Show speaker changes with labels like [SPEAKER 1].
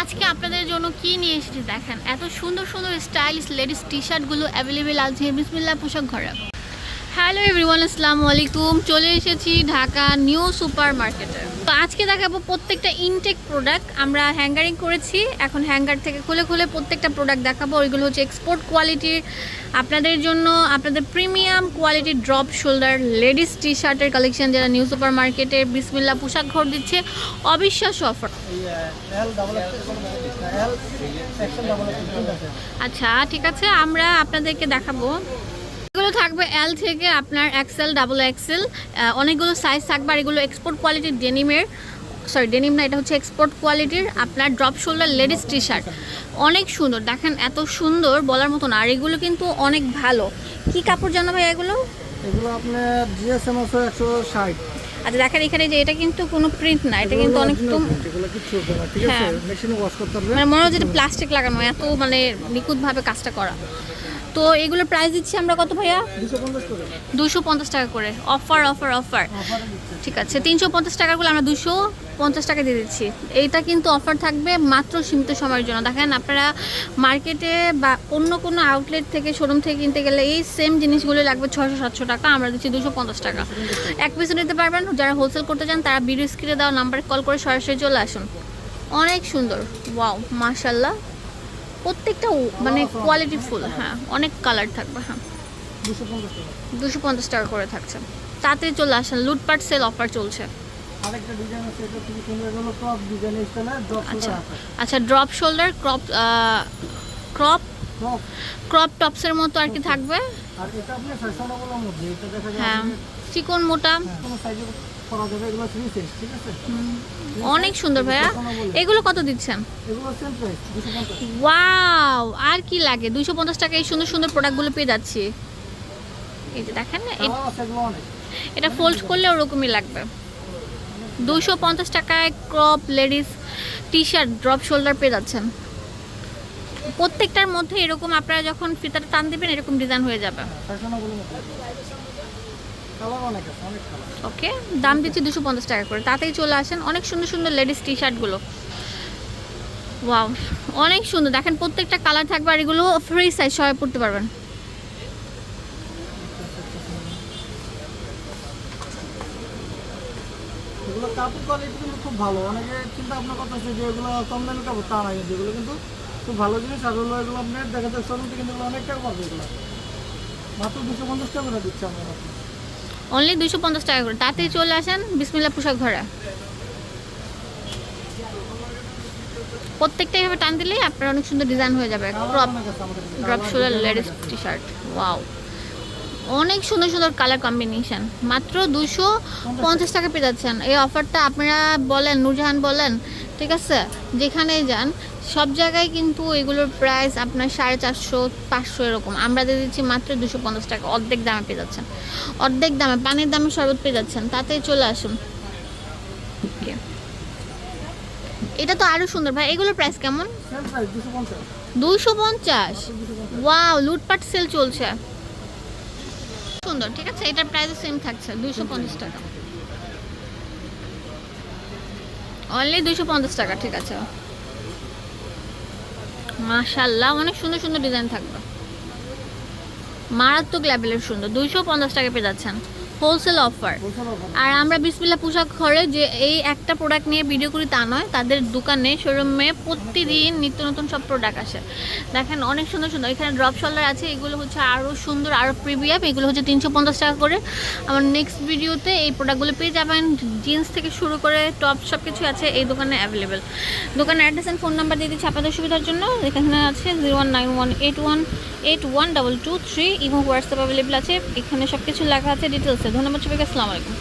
[SPEAKER 1] আজকে আপনাদের জন্য কি নিয়ে এসেছি দেখেন? এত সুন্দর সুন্দর স্টাইলিশ লেডিস টি শার্টগুলো অ্যাভেলেবেল আছে। বিসমিল্লা পোশাক ঘরে। হ্যালো এভরিওয়ান, আসসালামু আলাইকুম। চলে এসেছি ঢাকা নিউ সুপার মার্কেটে তো আজকে দেখাবো প্রত্যেকটা ইনটেক প্রোডাক্ট আমরা হ্যাঙ্গারিং করেছি। এখন হ্যাঙ্গার থেকে খুলে খুলে প্রত্যেকটা প্রোডাক্ট দেখাবো। ওইগুলো হচ্ছে এক্সপোর্ট কোয়ালিটির আপনাদের জন্য আপনাদের প্রিমিয়াম কোয়ালিটির ড্রপ শোল্ডার লেডিস টি শার্টের কালেকশন যারা নিউ সুপার মার্কেটে বিসমিল্লা পোশাক ঘর দিচ্ছে, অবিশ্বাস্য অফার আচ্ছা ঠিক আছে। আমরা আপনাদেরকে দেখাবো। এগুলো থাকবে এল থেকে আপনার এক্সেল ডাবল এক্সেল অনেকগুলো সাইজ থাকবে আর এগুলো এক্সপোর্ট কোয়ালিটির ডেনিমের সরি ডেনিম না এটা হচ্ছে এক্সপোর্ট কোয়ালিটির আপনার drop shoulder ladies T shirt অনেক সুন্দর দেখেন এত সুন্দর বলার মতো না আর এগুলো কিন্তু অনেক ভালো। কি কাপড় জানো ভাই এগুলো?
[SPEAKER 2] এগুলো আপনার জিএসএম আছে একশো ষাট।
[SPEAKER 1] আচ্ছা দেখেন এখানে যে এটা কিন্তু কোনো প্রিন্ট না এটা কিন্তু অনেক হ্যাঁ।
[SPEAKER 2] মেশিনে ওয়াশ করতে পারবে
[SPEAKER 1] মানে মনে হচ্ছে প্লাস্টিক লাগানো এত মানে নিখুঁতভাবে কাজটা করা। তো এগুলোর প্রাইস দিচ্ছি আমরা কত ভাইয়া?
[SPEAKER 2] দুশো পঞ্চাশ
[SPEAKER 1] টাকা করে। অফার অফার অফার ঠিক আছে, তিনশো পঞ্চাশ টাকাগুলো আমরা দুশো পঞ্চাশ টাকা দিয়ে দিচ্ছি। এইটা কিন্তু অফার থাকবে মাত্র সীমিত সময়ের জন্য। দেখেন আপনারা মার্কেটে বা অন্য কোনো আউটলেট থেকে শোরুম থেকে কিনতে গেলে এই সেম জিনিসগুলো লাগবে ছশো সাতশো টাকা। আমরা দিচ্ছি দুশো পঞ্চাশ টাকা। এক পিসে নিতে পারবেন। যারা হোলসেল করতে চান, তারা ভিডিও স্ক্রিনে দেওয়া নাম্বারে কল করে সরাসরি চলে আসুন। অনেক সুন্দর। ওয়াও মাশাল্লাহ প্রত্যেকটা মানে কোয়ালিটি ফুল হ্যাঁ অনেক কালার থাকবে হ্যাঁ।
[SPEAKER 2] দুশো পঞ্চাশ টাকা
[SPEAKER 1] করে থাকছে। তাতে চলে আসেন লুটপাট সেল অফার চলছে। আচ্ছা আচ্ছা drop shoulder crop crop crop টপসের মতো আর কি থাকবে। হ্যাঁ চিকন মোটা।
[SPEAKER 2] হ্যাঁ, করা যাবে এগুলো থ্রি সাইজ ঠিক আছে?
[SPEAKER 1] অনেক সুন্দর ভাইয়া। এগুলো কত দিচ্ছেন?
[SPEAKER 2] এগুলো সেম প্রাইস দুশো পঞ্চাশ।
[SPEAKER 1] ওয়াও আর কি লাগে? দুইশো পঞ্চাশ টাকা এই সুন্দর সুন্দর প্রোডাক্টগুলো পেয়ে যাচ্ছি। এই যে দেখেন না, এটা ফোল্ড করলে ওরকমই লাগবে। দুশো পঞ্চাশ টাকায় crop ladies T shirt drop shoulder পেয়ে যাচ্ছেন। প্রত্যেকটার মধ্যে এরকম আপনারা যখন ফিতাটা টান দেবেন এরকম ডিজাইন হয়ে যাবে। ওকে দাম দিচ্ছি দুশো পঞ্চাশ টাকা করে। তাতেই চলে আসেন অনেক সুন্দর সুন্দর লেডিস টি শার্টগুলো ওয়াও অনেক সুন্দর। দেখেন প্রত্যেকটা কালার থাকবে আর এগুলো ফ্রি সাইজ সবাই পড়তে পারবেন।
[SPEAKER 2] এগুলো কাপড় কোয়ালিটি কিন্তু খুব ভালো। অনেকে চিন্তা ভাবনা করতেছে যে এগুলো কম দামি কাপড় তা না কিন্তু কিন্তু খুব ভালো জিনিস। আর এগুলো এগুলো আপনার দেখা শোরুম কিন্তু এগুলো অনেক টাকা পাবে এগুলো। মাত্র দুশো পঞ্চাশ টাকা দিচ্ছে আমরা
[SPEAKER 1] অনলি দুশো পঞ্চাশ টাকা করে। তাতেই চলে আসেন বিসমিল্লা পোশাক ঘরে। প্রত্যেকটা এভাবে টান দিলেই আপনার অনেক সুন্দর ডিজাইন হয়ে যাবে। Crop. Drop
[SPEAKER 2] design
[SPEAKER 1] ladies T shirt wow অনেক সুন্দর সুন্দর কালার কম্বিনেশন মাত্র দুশো পঞ্চাশ টাকা পেয়ে যাচ্ছেন। এই অফারটা আপনারা বলেন, নূরজাহান বলেন, ঠিক আছে? যেখানেই যান সব জায়গায় কিন্তু এগুলোর প্রাইস আপনার সাড়ে চারশো পাঁচশো এরকম। আমরা দিয়ে দিচ্ছি মাত্র দুশো পঞ্চাশ টাকা। অর্ধেক দামে পেয়ে যাচ্ছেন। অর্ধেক দামে পানির দামে শরবত পেয়ে যাচ্ছেন। তাতে চলে আসুন. এটা তো আরও সুন্দর। ভাই এগুলোর প্রাইস কেমন?
[SPEAKER 2] 250
[SPEAKER 1] দুশো পঞ্চাশ।
[SPEAKER 2] 250
[SPEAKER 1] ওয়াও লুটপাট সেল চলছে। সুন্দর ঠিক আছে? এটার প্রাইস সেম থাকছে দুশো পঞ্চাশ টাকা। অনলি দুশো পঞ্চাশ টাকা ঠিক আছে। মাশাল্লাহ অনেক সুন্দর সুন্দর ডিজাইন থাকবে। মারাত্মক লেভেলের সুন্দর দুইশো পঞ্চাশ টাকা পেয়ে যাচ্ছেন। হোলসেল অফার আর আমরা বিসমিল্লা পোশাক ঘরে যে এই একটা প্রোডাক্ট নিয়ে ভিডিও করি তা নয়, তাদের দোকানে শোরুমে প্রতিদিন নিত্য নতুন সব প্রোডাক্ট আসে। দেখেন অনেক সুন্দর সুন্দর, এখানে ড্রপ শোল্ডার আছে, এগুলো হচ্ছে আরও সুন্দর আরও প্রিমিয়াম এগুলো হচ্ছে তিনশো পঞ্চাশ টাকা করে। আমার নেক্সট ভিডিওতে এই প্রোডাক্টগুলো পেয়ে যাবেন। জিন্স থেকে শুরু করে টপ সব কিছু আছে এই দোকানে অ্যাভেলেবেল দোকানের অ্যাড্রেস অ্যান্ড ফোন নাম্বার দিয়ে দিচ্ছি আপনাদের সুবিধার জন্য। এখানে আছে zero one nine one eight one eight one double two three Imo WhatsApp available আছে। এখানে সব কিছু লেখা আছে ডিটেলসে ধন্যবাদ সবাইকে, আসসালামু আলাইকুম।